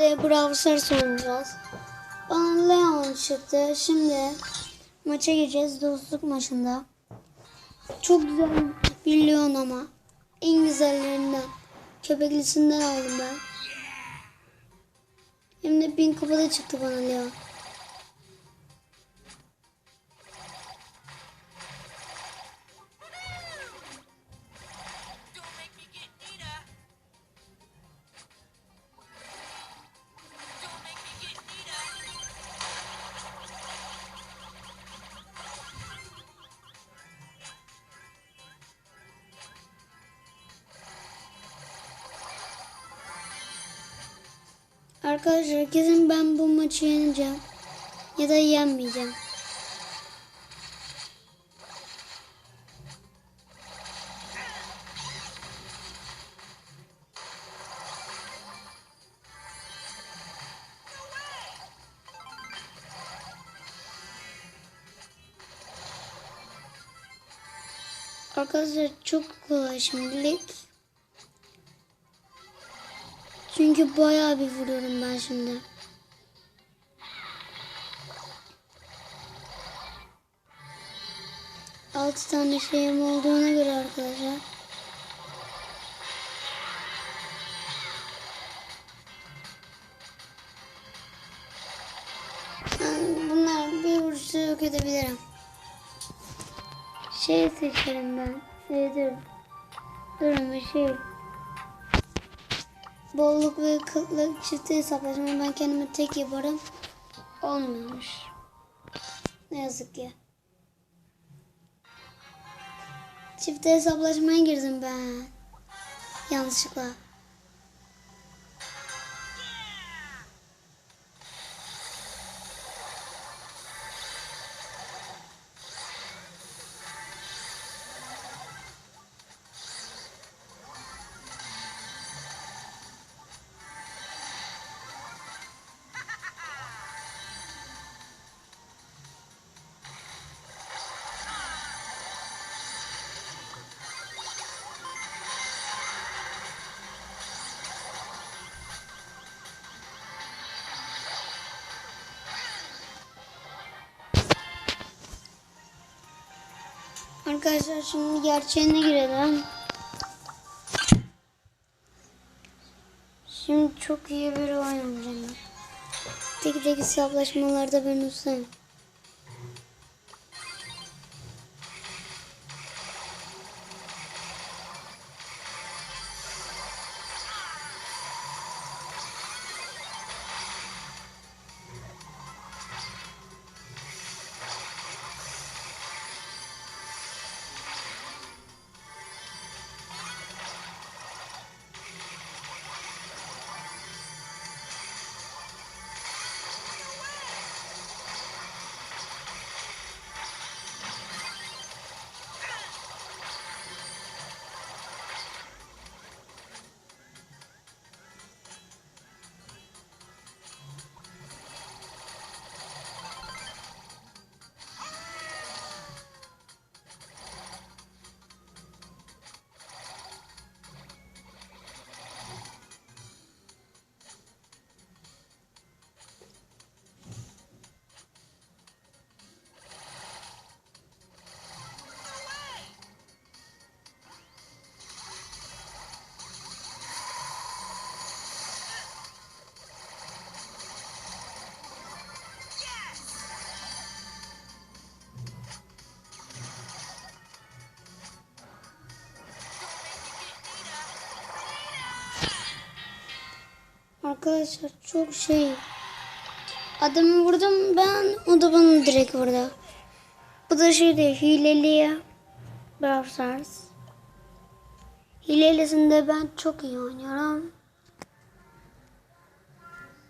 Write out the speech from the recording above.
sizlerle Brawl Stars oynayacağız. Bana Leon çıktı. Şimdi maça gireceğiz dostluk maçında. Çok güzel bir Leon ama. En güzellerinden. Köpeklisinden aldım ben. Hem de bin kafada çıktı bana Leon. Arkadaşlar kesin ben bu maçı yeneceğim. Ya da yenmeyeceğim. Arkadaşlar çok kolay şimdilik. Çünkü bayağı bir vuruyorum ben şimdi. Altı tane şeyim olduğuna göre arkadaşlar. Ben bunlar bir vuruşta yok edebilirim. Şey seçerim ben. Şey dur. Durun bir şey. Bolluk ve kıtlık çifte hesaplaşma ben kendime tek yaparım. Olmuyormuş. Ne yazık ki. Çifte hesaplaşmaya girdim ben. Yanlışlıkla. Arkadaşlar şimdi gerçeğine girelim. Şimdi çok iyi bir oynayacağım. Tek tek hesaplaşmalarda ben ustayım. Arkadaşlar çok şey. Adamı vurdum ben. O da bana direkt vurdu. Bu da şeydi hileli. Brawl Stars. Hilelisinde ben çok iyi oynuyorum.